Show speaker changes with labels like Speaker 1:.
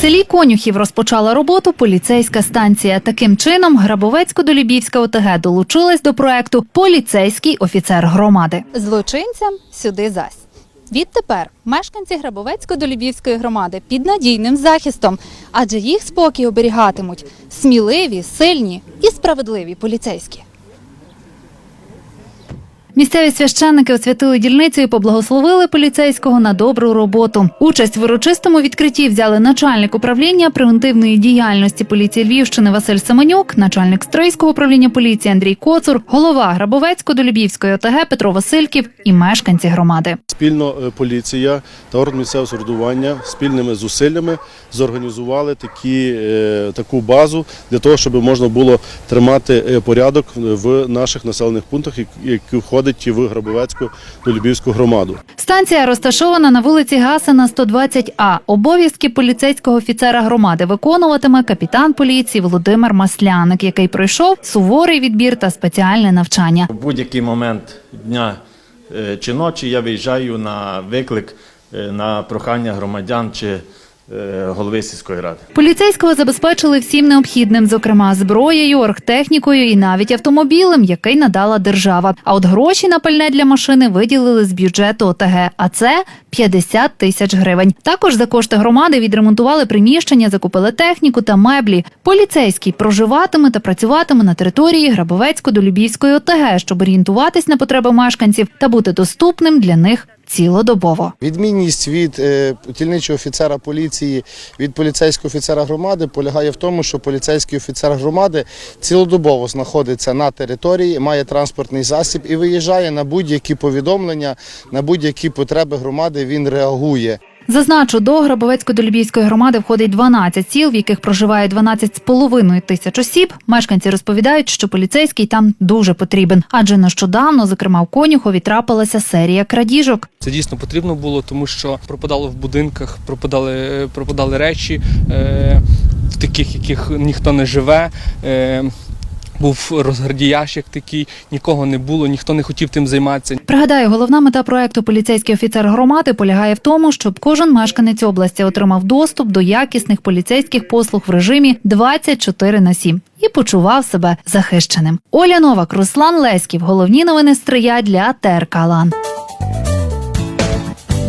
Speaker 1: Селі Конюхів розпочала роботу поліцейська станція. Таким чином, Грабовецько-Долюбівська ОТГ долучилась до проекту Поліцейський офіцер громади. Злочинцям сюди зась. Відтепер мешканці Грабовецько-Долюбівської громади під надійним захистом, адже їх спокій оберігатимуть сміливі, сильні і справедливі поліцейські. Місцеві священники освятили дільницю і поблагословили поліцейського на добру роботу. Участь в урочистому відкритті взяли начальник управління превентивної діяльності поліції Львівщини Василь Семенюк, начальник Стрийського управління поліції Андрій Коцур, голова Грабовецько-Долюбівської ОТГ Петро Васильків і мешканці громади.
Speaker 2: Спільно е, поліція та орган місцевого самоврядування спільними зусиллями зорганізували такі, е, таку базу для того, щоб можна було тримати е, порядок в наших населених пунктах, які- входять в Грабовецьку до Любівську громаду.
Speaker 1: Станція розташована на вулиці Гасина 120А. Обов'язки поліцейського офіцера громади виконуватиме капітан поліції Володимир Масляник, який пройшов суворий відбір та спеціальне навчання.
Speaker 3: В будь-який момент дня чи ночі я виїжджаю на виклик е, на прохання громадян чи е, голови сільської ради.
Speaker 1: Поліцейського забезпечили всім необхідним, зокрема зброєю, оргтехнікою і навіть автомобілем, який надала держава. А от гроші на пальне для машини виділили з бюджету ОТГ, а це 50 тисяч гривень. Також за кошти громади відремонтували приміщення, закупили техніку та меблі. Поліцейський проживатиме та працюватиме на території Грабовецько-Долюбівської ОТГ, щоб орієнтуватись на потреби мешканців та бути доступним для них цілодобово.
Speaker 4: Відмінність від тільничого офіцера поліції від поліцейського офіцера громади полягає в тому, що поліцейський офіцер громади цілодобово знаходиться на території, має транспортний засіб і виїжджає на будь-які повідомлення, на будь-які потреби громади. Він реагує.
Speaker 1: Зазначу, до Грабовецько-Долюбівської громади входить 12 сіл, в яких проживає 12,5 тисяч осіб. Мешканці розповідають, що поліцейський там дуже потрібен, адже нещодавно, зокрема в Конюхові, трапилася серія крадіжок.
Speaker 5: Це дійсно потрібно було, тому що пропадало в будинках, пропадали, пропадали речі, е, в таких, яких ніхто не живе. Е, був розгардіящик такий, нікого не було, ніхто не хотів тим займатися.
Speaker 1: Пригадаю, головна мета проекту Поліцейський офіцер громади полягає в тому, щоб кожен мешканець області отримав доступ до якісних поліцейських послуг в режимі 24 на 7 і почував себе захищеним. Оля Новак, Руслан Леськів. Головні новини Стрия для ТРК Лан.